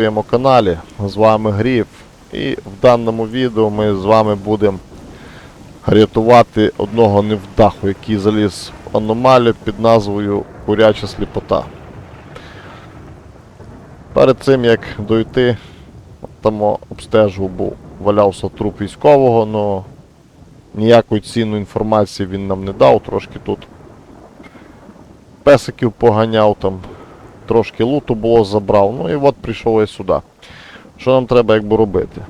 своєму каналі. З вами Гріф. І в даному відео ми з вами будемо рятувати одного невдаху, який заліз в аномалію під назвою Куряча сліпота. Перед цим як дойти, там обстежував, був валявся труп військового, але ніякої цінної інформації він нам не дав, трошки тут песиків поганяв там, трошки луту було забрав. Ну і от прийшов я сюди. Що нам треба якби робити?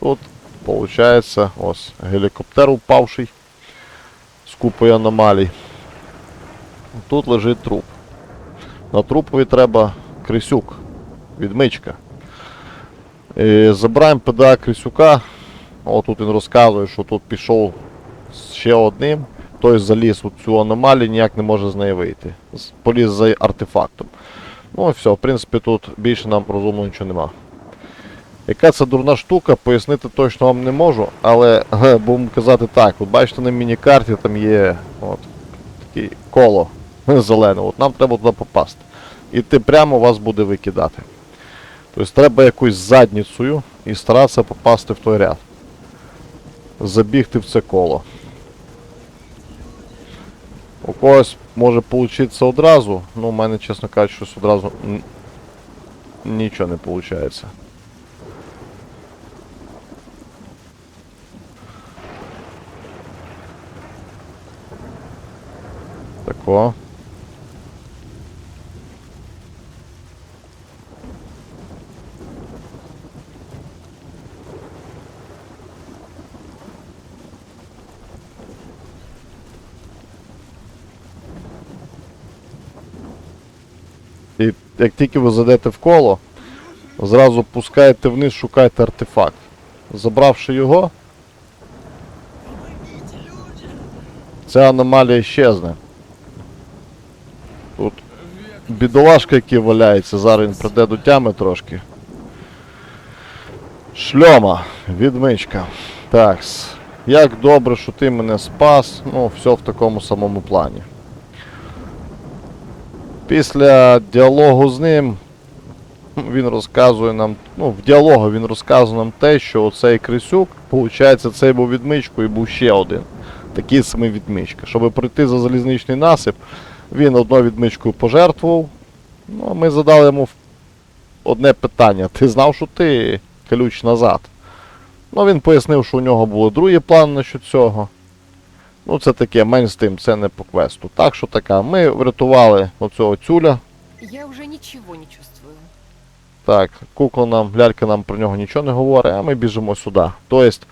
Тут, виходить, ось гелікоптер упавший з купою аномалій. Тут лежить труп. На трупові треба крисюк, відмичка. І забираємо ПДА Крисюка. О, тут він розказує, що тут пішов ще одним. Той заліз у цю аномалію, ніяк не може з неї вийти. Поліз за артефактом. Ну все, в принципі, тут більше нам розумно нічого нема. Яка це дурна штука, пояснити точно вам не можу, але ге, будемо казати так, от бачите на міні-карті там є от, таке коло зелене, от нам треба туди попасти. І ти прямо вас буде викидати. Тобто треба якоюсь задницею і старатися попасти в той ряд. Забігти в це коло. У когось може получиться одразу, ну у мене, чесно кажучи, щось одразу нічого не виходить. Тако. І як тільки ви зайдете в коло, зразу пускаєте вниз, шукайте артефакт. Забравши його, ця аномалія щезне. Тут бідолашка, який валяється, зараз він прийде до тями трошки. Шльома, відмичка. Такс. Як добре, що ти мене спас. Ну, все в такому самому плані. Після діалогу з ним він розказує нам, ну, в діалогу він розказує нам те, що оцей Крисюк, виходить, цей був відмичкою і був ще один. Такий самий відмичка. Щоб пройти за залізничний насип, він одною відмичкою пожертвував. Ну, а ми задали йому одне питання. Ти знав, що ти ключ назад? Ну, він пояснив, що у нього були другі плани насчет цього. Ну, це таке, менш з тим, це не по квесту. Так що така, ми врятували оцього тюля. Я уже ничего не чувствую. Так, кукла нам, лялька нам про нього нічого не говорить, а ми біжимо сюди. Тобто,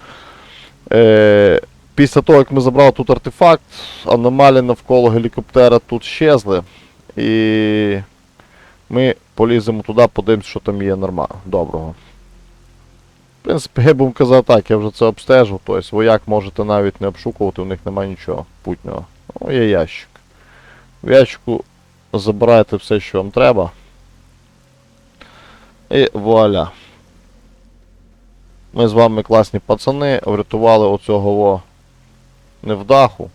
е, після того, як ми забрали тут артефакт, аномалії навколо гелікоптера тут щезли. І ми поліземо туди, подивимось, що там є нормально. Доброго. В принципі, я був казав так, я вже це обстежив, тобто вояк можете навіть не обшукувати, у них немає нічого путнього. Ну, є ящик. В ящику забираєте все, що вам треба. І вуаля. Ми з вами класні пацани, врятували оцього невдаху.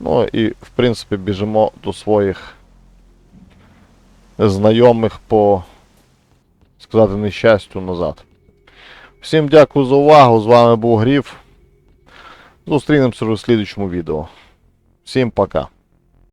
Ну і, в принципі, біжимо до своїх знайомих по, сказати, нещастю назад. Всім дякую за увагу. З вами був Гріф. Зустрінемося в слідчому відео. Всім пока.